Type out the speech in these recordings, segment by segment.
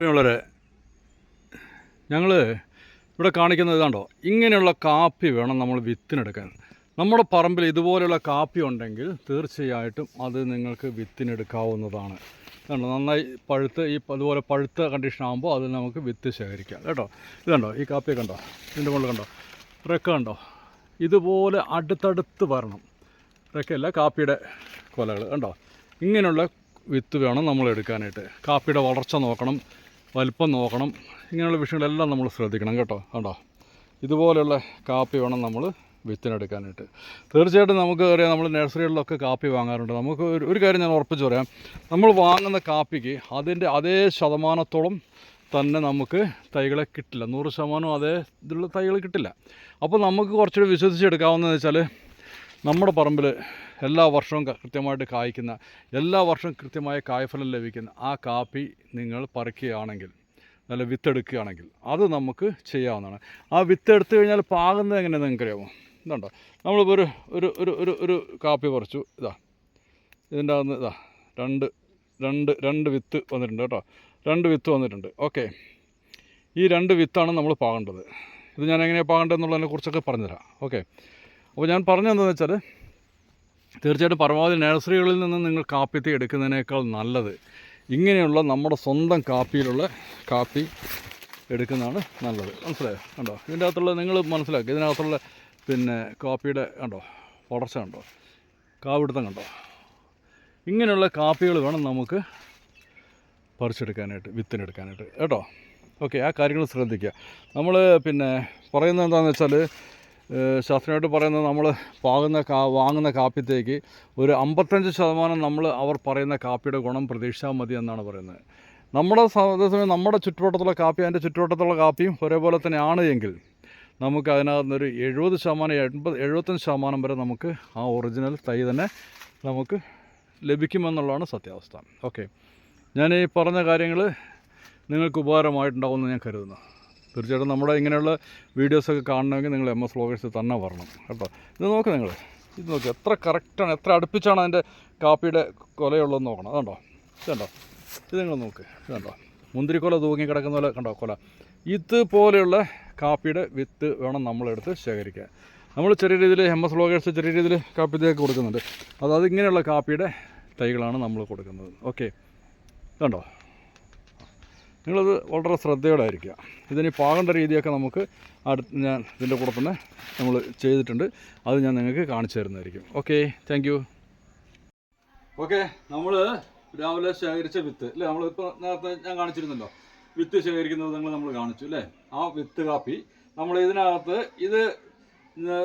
പ്രിയമുള്ളവരെ ഞങ്ങൾ ഇവിടെ കാണിക്കുന്നത് ഇതാണ്ടോ ഇങ്ങനെയുള്ള കാപ്പി വേണം നമ്മൾ വിത്തിനെടുക്കാൻ. നമ്മുടെ പറമ്പിൽ ഇതുപോലെയുള്ള കാപ്പി ഉണ്ടെങ്കിൽ തീർച്ചയായിട്ടും അത് നിങ്ങൾക്ക് വിത്തിനെടുക്കാവുന്നതാണ്. കണ്ടോ? നന്നായി പഴുത്ത് ഈ അതുപോലെ പഴുത്ത കണ്ടീഷൻ ആകുമ്പോൾ അത് നമുക്ക് വിത്ത് ശേഖരിക്കാം. കേട്ടോ? ഇതുണ്ടോ ഈ കാപ്പി കണ്ടോ? ഇതിന്റെ മുകളിൽ കണ്ടോ? റെക്ക കണ്ടോ? ഇതുപോലെ അടുത്തടുത്ത് വരണം. റെക്കയല്ല കാപ്പിയുടെ കൊലകൾ കണ്ടോ? ഇങ്ങനെയുള്ള വിത്ത് വേണം നമ്മൾ എടുക്കാനായിട്ട്. കാപ്പിയുടെ വളർച്ച നോക്കണം. വലിപ്പം നോക്കണം. ഇങ്ങനെയുള്ള വിഷയങ്ങളെല്ലാം നമ്മൾ ശ്രദ്ധിക്കണം കേട്ടോ. കണ്ടോ? ഇതുപോലെയുള്ള കാപ്പി വേണം നമ്മൾ വിത്തിനെടുക്കാനായിട്ട്. തീർച്ചയായിട്ടും നമുക്ക് അറിയാം നമ്മൾ നഴ്സറികളിലൊക്കെ കാപ്പി വാങ്ങാറുണ്ട്. നമുക്ക് ഒരു കാര്യം ഞാൻ ഉറപ്പിച്ച് പറയാം. നമ്മൾ വാങ്ങുന്ന കാപ്പിക്ക് അതിന്റെ അതേ ശതമാനത്തോളം തന്നെ നമുക്ക് തൈകളെ കിട്ടില്ല. നൂറ് ശതമാനം അതേ ഇതിലുള്ള തൈകൾ കിട്ടില്ല. അപ്പോൾ നമുക്ക് കുറച്ചുകൂടി വിശ്വസിച്ചെടുക്കാവുന്നതെന്ന് വെച്ചാൽ നമ്മുടെ പറമ്പിൽ എല്ലാ വർഷവും കൃത്യമായിട്ട് കായ്ക്കുന്ന എല്ലാ വർഷവും കൃത്യമായ കായ്ഫലം ലഭിക്കുന്ന ആ കാപ്പി നിങ്ങൾ പറിക്കുകയാണെങ്കിൽ നല്ല വിത്തെടുക്കുകയാണെങ്കിൽ അത് നമുക്ക് ചെയ്യാവുന്നതാണ്. ആ വിത്ത് എടുത്തു കഴിഞ്ഞാൽ പാകുന്നത് എങ്ങനെയാണെന്ന് നിങ്ങൾക്കറിയാമോ? ഇതുണ്ടോ? നമ്മളിപ്പോൾ ഒരു ഒരു ഒരു ഒരു ഒരു കാപ്പി പറിച്ചു. ഇതാ. ഇതിന്റെ അകത്ത് ഇതാ. രണ്ട് രണ്ട് രണ്ട് വിത്ത് വന്നിട്ടുണ്ട് കേട്ടോ. രണ്ട് വിത്ത് വന്നിട്ടുണ്ട്. ഓക്കെ. ഈ രണ്ട് വിത്താണ് നമ്മൾ പാകേണ്ടത്. ഇത് ഞാൻ എങ്ങനെയാണ് പാകേണ്ടതെന്നുള്ളതിനെ കുറിച്ചൊക്കെ പറഞ്ഞുതരാം. ഓക്കെ. അപ്പോൾ ഞാൻ പറഞ്ഞതെന്താണെന്ന് വെച്ചാൽ തീർച്ചയായിട്ടും പരമാവധി നഴ്സറികളിൽ നിന്ന് നിങ്ങൾ കാപ്പിത്തി എടുക്കുന്നതിനേക്കാൾ നല്ലത് ഇങ്ങനെയുള്ള നമ്മുടെ സ്വന്തം കാപ്പിയിലുള്ള കാപ്പി എടുക്കുന്നതാണ് നല്ലത്. മനസ്സിലായോ? കണ്ടോ? ഇതിന്റെ അകത്തുള്ള നിങ്ങൾ മനസ്സിലാക്കുക ഇതിനകത്തുള്ള പിന്നെ കാപ്പിയുടെ കണ്ടോ? വളർച്ച കണ്ടോ? കാവിടുത്തം കണ്ടോ? ഇങ്ങനെയുള്ള കാപ്പികൾ വേണം നമുക്ക് പറിച്ചെടുക്കാനായിട്ട് വിത്തിനെടുക്കാനായിട്ട്. കേട്ടോ? ഓക്കെ ആ കാര്യങ്ങൾ ശ്രദ്ധിക്കുക. നമ്മൾ പിന്നെ പറയുന്നത് എന്താണെന്ന് വെച്ചാൽ ശാസ്ത്രീയമായിട്ട് പറയുന്നത് നമ്മൾ പാകുന്ന കാ വാങ്ങുന്ന കാപ്പിത്തേക്ക് ഒരു അമ്പത്തഞ്ച് ശതമാനം നമ്മൾ അവർ പറയുന്ന കാപ്പിയുടെ ഗുണം പ്രതീക്ഷിച്ചാൽ മതി എന്നാണ് പറയുന്നത്. നമ്മുടെ അതേസമയം നമ്മുടെ ചുറ്റുവട്ടത്തുള്ള കാപ്പി അതിന്റെ ചുറ്റുവട്ടത്തുള്ള കാപ്പിയും ഒരേപോലെ തന്നെയാണ് എങ്കിൽ നമുക്ക് അതിനകത്തുനിന്നൊരു എഴുപത് ശതമാനം എൺപത് എഴുപത്തഞ്ച് ശതമാനം വരെ നമുക്ക് ആ ഒറിജിനൽ തൈ തന്നെ നമുക്ക് ലഭിക്കുമെന്നുള്ളതാണ് സത്യാവസ്ഥ. ഓക്കെ. ഞാൻ ഈ പറഞ്ഞ കാര്യങ്ങൾ നിങ്ങൾക്ക് ഉപകാരമായിട്ടുണ്ടാവുമെന്ന് ഞാൻ കരുതുന്നു. തീർച്ചയായിട്ടും നമ്മുടെ ഇങ്ങനെയുള്ള വീഡിയോസൊക്കെ കാണണമെങ്കിൽ നിങ്ങൾ എം എസ് വ്ളോഗേഴ്സ് തന്നെ വരണം കേട്ടോ. ഇത് നോക്ക് നിങ്ങൾ. ഇത് നോക്കി. എത്ര കറക്റ്റാണ് എത്ര അടുപ്പിച്ചാണ് അതിന്റെ കാപ്പിയുടെ കൊലയുള്ളതെന്ന് നോക്കണം. അതുണ്ടോ ഇതുണ്ടോ? ഇത് നിങ്ങൾ നോക്ക്. ഇതുണ്ടോ? മുന്തിരിക്കൊല തൂങ്ങി കിടക്കുന്ന പോലെ കണ്ടോ? കൊല. ഇതുപോലെയുള്ള കാപ്പിയുടെ വിത്ത് വേണം നമ്മളെടുത്ത് ശേഖരിക്കാൻ. നമ്മൾ ചെറിയ രീതിയിൽ എം എസ് വ്ളോഗേഴ്സ് ചെറിയ രീതിയിൽ കാപ്പി തേക്ക് കൊടുക്കുന്നുണ്ട്. അതായത് ഇങ്ങനെയുള്ള കാപ്പിയുടെ തൈകളാണ് നമ്മൾ കൊടുക്കുന്നത്. ഓക്കെ. ഇതുണ്ടോ? നിങ്ങളത് വളരെ ശ്രദ്ധയോടെ ആയിരിക്കുക ഇതിന് പാകേണ്ട രീതിയൊക്കെ നമുക്ക് അടുത്ത് ഞാൻ ഇതിന്റെ കൂടെ തന്നെ നമ്മൾ ചെയ്തിട്ടുണ്ട്. അത് ഞാൻ നിങ്ങൾക്ക് കാണിച്ചു തരുന്നതായിരിക്കും. ഓക്കെ താങ്ക് യു ഓക്കെ നമ്മൾ രാവിലെ ശേഖരിച്ച വിത്ത് അല്ലേ? നമ്മളിപ്പോൾ നേരത്തെ ഞാൻ കാണിച്ചിരുന്നല്ലോ. വിത്ത് ശേഖരിക്കുന്നത് നിങ്ങൾ നമ്മൾ കാണിച്ചു അല്ലേ? ആ വിത്ത് കാപ്പി. നമ്മൾ ഇതിനകത്ത് ഇത്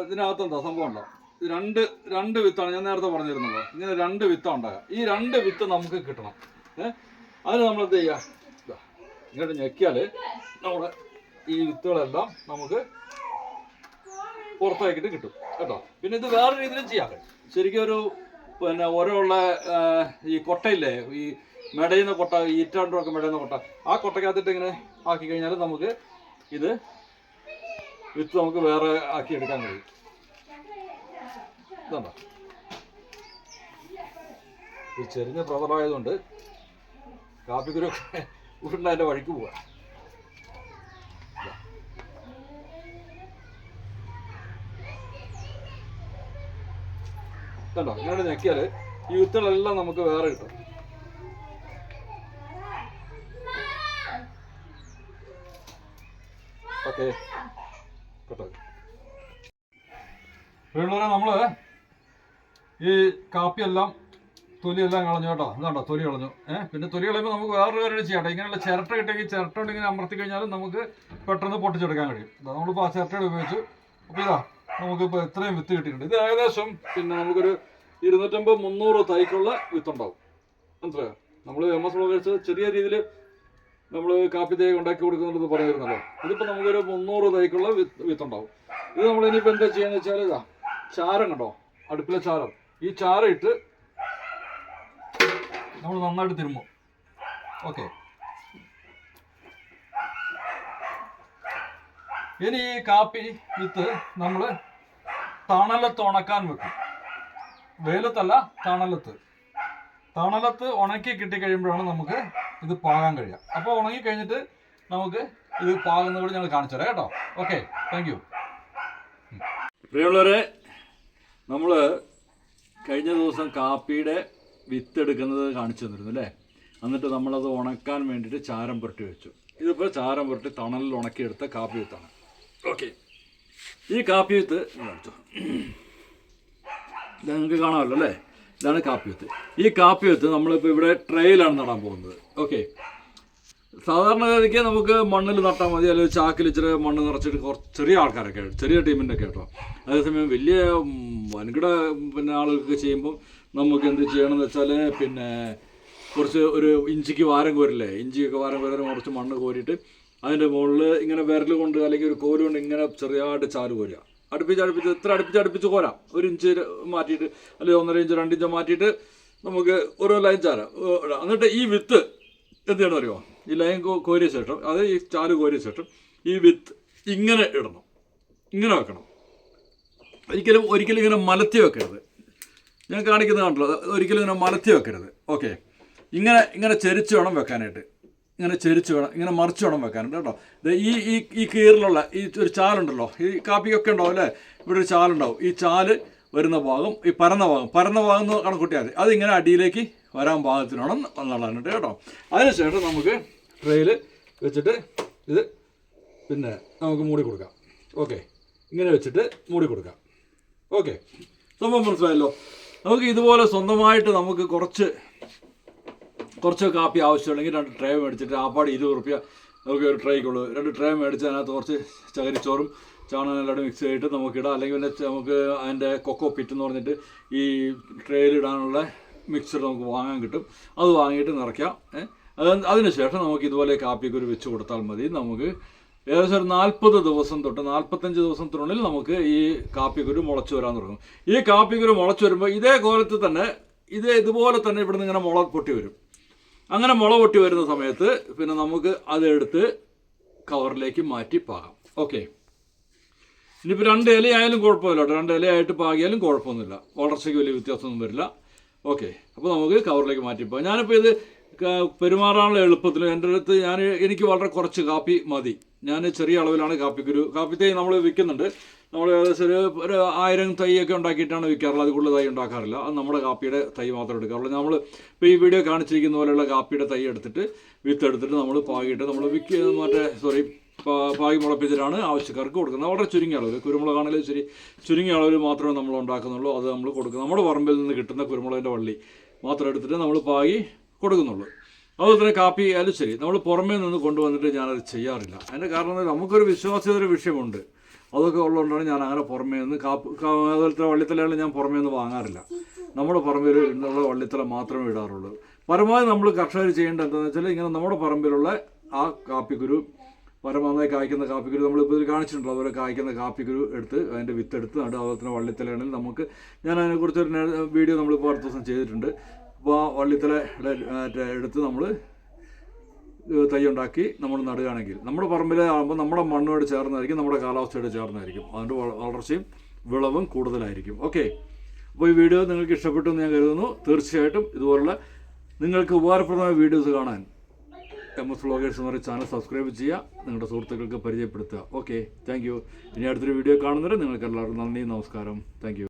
ഇതിനകത്ത് എന്താ സംഭവം ഉണ്ടോ? രണ്ട് രണ്ട് വിത്താണ് ഞാൻ നേരത്തെ പറഞ്ഞിരുന്നല്ലോ. ഇങ്ങനെ രണ്ട് വിത്താണ് ഉണ്ടാകുക ഈ രണ്ട് വിത്ത് നമുക്ക് കിട്ടണം ഏഹ് അതിന് നമ്മൾ എന്ത് ചെയ്യുക? ഇങ്ങോട്ട് ഞെക്കിയാൽ നമ്മുടെ ഈ വിത്തുകളെല്ലാം നമുക്ക് പുറത്തേക്കിട്ട് കിട്ടും കേട്ടോ. പിന്നെ ഇത് വേറെ രീതിയിലും ചെയ്യാം. ശരിക്കും ഒരു പിന്നെ ഓരോള്ള ഈ കൊട്ടയില്ലേ ഈ മെടയുന്ന കൊട്ട ഈ ഈറ്റാണ്ടൊക്കെ മെടയുന്ന കൊട്ട ആ കൊട്ടക്കകത്തിട്ട് ഇങ്ങനെ ആക്കി കഴിഞ്ഞാൽ നമുക്ക് ഇത് വിത്ത് നമുക്ക് വേറെ ആക്കി എടുക്കാൻ കഴിയും. ഇതുണ്ടോ? ഇത് ചെറിഞ്ഞ പ്രതറായതുകൊണ്ട് കാപ്പിക്കുരു ഉരുണ്ട വഴിക്ക് പോവാ. കണ്ടോ? ഇങ്ങനെ ഞെക്കിയാൽ ഈ വിത്തുകളെല്ലാം നമുക്ക് വേറെ കിട്ടും. ഓക്കെ. കേട്ടോ? വീണ്ടും നമ്മൾ ഈ കാപ്പിയെല്ലാം തൊലിയെല്ലാം കളഞ്ഞു കേട്ടോ. ഇതാണ്ടോ തൊലി കളഞ്ഞു. ഏഹ് പിന്നെ തൊലി കളയുമ്പോൾ നമുക്ക് വേറൊരു കാര്യം ചെയ്യാം കേട്ടോ. ഇങ്ങനെയുള്ള ചിരട്ട കിട്ടിയെങ്കിൽ ചിരട്ട ഇങ്ങനെ അമർത്തി കഴിഞ്ഞാലും നമുക്ക് പെട്ടെന്ന് പൊട്ടിച്ചെടുക്കാൻ കഴിയും. നമ്മളിപ്പോൾ ആ ചിരട്ടയുടെ ഉപയോഗിച്ചു അപ്പോൾ ഇതാ നമുക്കിപ്പോൾ ഇത്രയും വിത്ത് കിട്ടിയിട്ടുണ്ട്. ഇത് ഏകദേശം പിന്നെ നമുക്കൊരു ഇരുന്നൂറ്റമ്പത് മുന്നൂറ് തൈക്കുള്ള വിത്തുണ്ടാവും മനസ്സിലായോ? നമ്മൾ എം എസ് ബ്ലോഗേഴ്സ് ചെറിയ രീതിയിൽ നമ്മൾ കാപ്പി തൈ ഉണ്ടാക്കി കൊടുക്കുന്നുണ്ടെന്ന് പറഞ്ഞിരുന്നല്ലോ ഇതിപ്പോൾ നമുക്കൊരു മുന്നൂറ് തൈക്കുള്ള വിത്ത് വിത്തുണ്ടാവും ഇത് നമ്മൾ ഇനിയിപ്പോൾ എന്താ ചെയ്യാന്ന് വെച്ചാൽ ഇതാ ചാരം കണ്ടോ? അടുപ്പിലെ ചാരം. ഈ ചാരം ഇട്ട് നമ്മൾ നന്നായിട്ട് തിരുമ്പോ ഓക്കെ ഇനി ഈ കാപ്പി വിത്ത് നമ്മൾ തണലത്ത് ഉണക്കാൻ വെക്കും. വെയിലത്തല്ല തണലത്ത്. തണലത്ത് ഉണക്കി കിട്ടിക്കഴിയുമ്പോഴാണ് നമുക്ക് ഇത് പാകാൻ കഴിയുക. അപ്പോൾ ഉണങ്ങി കഴിഞ്ഞിട്ട് നമുക്ക് ഇത് പാകുന്നത് കൂടി ഞങ്ങൾ കാണിച്ചു തരാം കേട്ടോ. ഓക്കെ താങ്ക് യു പ്രിയമുള്ളവരെ നമ്മൾ കഴിഞ്ഞ ദിവസം കാപ്പിയുടെ വിത്ത് എടുക്കുന്നത് കാണിച്ചു തന്നിരുന്നു അല്ലേ? എന്നിട്ട് നമ്മളത് ഉണക്കാൻ വേണ്ടിയിട്ട് ചാരം പുരട്ടി വെച്ചു. ഇതിപ്പോൾ ചാരം പുരട്ടി തണലിൽ ഉണക്കിയെടുത്ത കാപ്പി വിത്താണ്. ഓക്കെ. ഈ കാപ്പി വിത്ത് നിങ്ങൾക്ക് കാണാമല്ലോ അല്ലേ? ഇതാണ് കാപ്പി വിത്ത്. ഈ കാപ്പി വിത്ത് നമ്മളിപ്പോൾ ഇവിടെ ട്രെയിലാണ് നടാൻ പോകുന്നത്. ഓക്കെ. സാധാരണഗതിക്ക് നമുക്ക് മണ്ണിൽ നട്ടാൽ മതി അല്ലെങ്കിൽ ചാക്കിൽ ഇച്ചിരി മണ്ണ് നിറച്ചിട്ട് കുറച്ച് ചെറിയ ആൾക്കാരൊക്കെ ചെറിയ ടീമിന്റെ ഒക്കെ കേട്ടോ അതേസമയം വലിയ വൻകിട പിന്നെ ആളുകൾക്ക് ചെയ്യുമ്പം നമുക്ക് എന്ത് ചെയ്യണം എന്ന് വെച്ചാൽ പിന്നെ കുറച്ച് ഒരു ഇഞ്ചിക്ക് വാരം കോരില്ലേ? ഇഞ്ചിയൊക്കെ വാരം കോരാൻ കുറച്ച് മണ്ണ് കോരിയിട്ട് അതിന്റെ മുകളിൽ ഇങ്ങനെ വിരൽ കൊണ്ട് അല്ലെങ്കിൽ ഒരു കോൽ കൊണ്ട് ഇങ്ങനെ ചെറിയതായിട്ട് ചാൽ കോരുക. അടുപ്പിച്ച് അടുപ്പിച്ച് എത്ര അടുപ്പിച്ച് അടുപ്പിച്ച് കോരാം. ഒരു ഇഞ്ച് മാറ്റിയിട്ട് അല്ലെങ്കിൽ ഒന്നര ഇഞ്ച് രണ്ട് ഇഞ്ച് മാറ്റിയിട്ട് നമുക്ക് ഓരോ ലൈൻ ചാരാം എന്നിട്ട് ഈ വിത്ത് എന്ത് ചെയ്യണം അറിയോ ഈ ലൈൻ കോരിയ ശേഷം അത് ഈ ചാൽ കോരിയ ശേഷം ഈ വിത്ത് ഇങ്ങനെ ഇടണം. ഇങ്ങനെ വെക്കണം. ഒരിക്കലും ഒരിക്കലും ഇങ്ങനെ മലത്തി വെക്കരുത്. ഞാൻ കാണിക്കുന്നത് കണ്ടല്ലോ. ഒരിക്കലും ഇങ്ങനെ മലത്തി വെക്കരുത്. ഓക്കെ ഇങ്ങനെ ഇങ്ങനെ ചെരിച്ച് വേണം വെക്കാനായിട്ട്. ഇങ്ങനെ ചെരിച്ച് വേണം ഇങ്ങനെ മറിച്ച് വേണം വെക്കാനായിട്ട് കേട്ടോ. ഈ ഈ ഈ കീറിലുള്ള ഈ ഒരു ചാലുണ്ടല്ലോ. ഈ കാപ്പിക്കൊക്കെ ഉണ്ടാവും അല്ലേ? ഇവിടെ ഒരു ചാലുണ്ടാവും. ഈ ചാൽ വരുന്ന ഭാഗം ഈ പരന്ന ഭാഗം. പരന്ന ഭാഗം എന്ന് കണക്കൂട്ടിയാൽ മതി. അതിങ്ങനെ അടിയിലേക്ക് വരാൻ പാകത്തിനാണ് എന്നുള്ളതാണ് കേട്ടോ. അതിനുശേഷം നമുക്ക് ട്രെയിൽ വെച്ചിട്ട് ഇത് പിന്നെ നമുക്ക് മൂടി കൊടുക്കാം. ഓക്കെ ഇങ്ങനെ വെച്ചിട്ട് മൂടി കൊടുക്കാം. ഓക്കെ സംഭവം മനസ്സിലായല്ലോ? നമുക്ക് ഇതുപോലെ സ്വന്തമായിട്ട് നമുക്ക് കുറച്ച് കുറച്ച് കാപ്പി ആവശ്യമുണ്ടെങ്കിൽ രണ്ട് ട്രേ മേടിച്ചിട്ട് ആപ്പാട് ഇരുപത് റുപ്യ നമുക്ക് ഒരു ട്രേക്കുള്ളൂ രണ്ട് ട്രേ മേടിച്ച് അതിനകത്ത് കുറച്ച് ചകരിച്ചോറും ചാണകം എല്ലാവരും മിക്സ് ചെയ്തിട്ട് നമുക്കിടാം അല്ലെങ്കിൽ പിന്നെ നമുക്ക് അതിന്റെ കൊക്കോ പിറ്റ് എന്ന് പറഞ്ഞിട്ട് ഈ ട്രേയിൽ ഇടാനുള്ള മിക്സർ നമുക്ക് വാങ്ങാൻ കിട്ടും. അത് വാങ്ങിയിട്ട് നിറയ്ക്കാം? അത് അതിനുശേഷം നമുക്ക് ഇതുപോലെ കാപ്പിക്കൊരു വെച്ച് കൊടുത്താൽ മതി. നമുക്ക് ഏകദേശം ഒരു നാൽപ്പത് ദിവസം തൊട്ട് നാൽപ്പത്തഞ്ച് ദിവസത്തിനുള്ളിൽ നമുക്ക് ഈ കാപ്പിക്കുരു മുളച്ചു വരാൻ തുടങ്ങും. ഈ കാപ്പിക്കുരു മുളച്ചു വരുമ്പോൾ ഇതേ കോലത്തിൽ തന്നെ ഇതേ ഇതുപോലെ തന്നെ ഇവിടുന്ന് ഇങ്ങനെ മുള പൊട്ടി വരും. അങ്ങനെ മുള പൊട്ടി വരുന്ന സമയത്ത് പിന്നെ നമുക്ക് അതെടുത്ത് കവറിലേക്ക് മാറ്റി പാകാം. ഓക്കെ. ഇനിയിപ്പോൾ രണ്ട് ഇലയായാലും കുഴപ്പമില്ല കേട്ടോ. രണ്ട് ഇലയായിട്ട് പാകിയാലും കുഴപ്പമൊന്നുമില്ല. വളർച്ചയ്ക്ക് വലിയ വ്യത്യാസമൊന്നും വരില്ല. ഓക്കെ. അപ്പോൾ നമുക്ക് കവറിലേക്ക് മാറ്റി പോകാം. ഞാനിപ്പോൾ ഇത് പെരുമാറാനുള്ള എളുപ്പത്തിൽ എന്റെ അടുത്ത് ഞാൻ എനിക്ക് വളരെ കുറച്ച് കാപ്പി മതി. ഞാൻ ചെറിയ അളവിലാണ് കാപ്പിക്കുരു കാപ്പി തൈ നമ്മൾ വിൽക്കുന്നുണ്ട്. നമ്മൾ ഏകദേശം ഒരു ആയിരം തൈയൊക്കെ ഉണ്ടാക്കിയിട്ടാണ് വിൽക്കാറുള്ളത്. അത് കൂടുതൽ തൈ ഉണ്ടാക്കാറില്ല. അത് നമ്മുടെ കാപ്പിയുടെ തൈ മാത്രം എടുക്കാറുള്ളൂ. നമ്മൾ ഇപ്പോൾ ഈ വീഡിയോ കാണിച്ചിരിക്കുന്ന പോലെയുള്ള കാപ്പിയുടെ തൈ എടുത്തിട്ട് വിത്ത് എടുത്തിട്ട് നമ്മൾ പാകിയിട്ട് നമ്മൾ വിൽക്കുക മറ്റേ സോറി പാകി മുളപ്പിച്ചിട്ടാണ് ആവശ്യക്കാർക്ക് കൊടുക്കുന്നത്. വളരെ ചുരുങ്ങിയ അളവിൽ കുരുമുളകാണെങ്കിലും ശരി ചുരുങ്ങിയ അളവിൽ മാത്രമേ നമ്മൾ ഉണ്ടാക്കുന്നുള്ളൂ. അത് നമ്മൾ കൊടുക്കുന്നത്. നമ്മുടെ പറമ്പിൽ നിന്ന് കിട്ടുന്ന കുരുമുളകിന്റെ വള്ളി മാത്രം എടുത്തിട്ട് നമ്മൾ പാകി കൊടുക്കുന്നുള്ളൂ. അതുപോലെ തന്നെ കാപ്പി ആയാലും ശരി. നമ്മൾ പുറമേ നിന്ന് കൊണ്ടുവന്നിട്ട് ഞാനത് ചെയ്യാറില്ല. അതിന്റെ കാരണം നമുക്കൊരു വിശ്വാസ്യതയുടെ വിഷയമുണ്ട്. അതൊക്കെ ഉള്ളതുകൊണ്ടാണ് ഞാൻ അങ്ങനെ പുറമേ നിന്ന് കാപ്പ് അതുപോലെ അതുപോലത്തെ വള്ളിത്തലകൾ ഞാൻ പുറമേ നിന്ന് വാങ്ങാറില്ല. നമ്മുടെ പറമ്പിൽ ഉള്ള വള്ളിത്തല മാത്രമേ ഇടാറുള്ളൂ. പരമാവധി നമ്മൾ കർഷകർ ചെയ്യേണ്ടത് എന്താണെന്ന് വെച്ചാൽ ഇങ്ങനെ നമ്മുടെ പറമ്പിലുള്ള ആ കാപ്പിക്കുരു പരമാവധി കായ്ക്കുന്ന കാപ്പിക്കുരു നമ്മളിപ്പോൾ ഇതിൽ കാണിച്ചിട്ടുണ്ടോ. അതുപോലെ കായ്ക്കുന്ന കാപ്പിക്കുരു എടുത്ത് അതിന്റെ വിത്തെടുത്ത് അതുപോലെ തന്നെ വള്ളിത്തലകളിൽ നമുക്ക് ഞാൻ അതിനെക്കുറിച്ച് ഒരു വീഡിയോ നമ്മളിപ്പോൾ അടുത്ത ദിവസം ചെയ്തിട്ടുണ്ട്. അപ്പോൾ വള്ളിത്തല മറ്റേ എടുത്ത് നമ്മൾ തൈ ഉണ്ടാക്കി നമ്മൾ നടുകയാണെങ്കിൽ നമ്മുടെ പറമ്പിൽ ആകുമ്പോൾ നമ്മുടെ മണ്ണോട് ചേർന്നായിരിക്കും നമ്മുടെ കാലാവസ്ഥയോട് ചേർന്നായിരിക്കും. അതിന്റെ വളർച്ചയും വിളവും കൂടുതലായിരിക്കും. ഓക്കെ. അപ്പോൾ ഈ വീഡിയോ നിങ്ങൾക്ക് ഇഷ്ടപ്പെട്ടു എന്ന് ഞാൻ കരുതുന്നു. തീർച്ചയായിട്ടും ഇതുപോലുള്ള നിങ്ങൾക്ക് ഉപകാരപ്രദമായ വീഡിയോസ് കാണാൻ എം എസ് വ്ളോഗേഴ്സ് എന്ന് പറയുന്ന ചാനൽ സബ്സ്ക്രൈബ് ചെയ്യുക നിങ്ങളുടെ സുഹൃത്തുക്കൾക്ക് പരിചയപ്പെടുത്തുക. ഓക്കെ. Thank you. ഇനി അടുത്തൊരു വീഡിയോ കാണുന്നവരെ നിങ്ങൾക്ക് എല്ലാവർക്കും നന്ദി നമസ്കാരം. താങ്ക്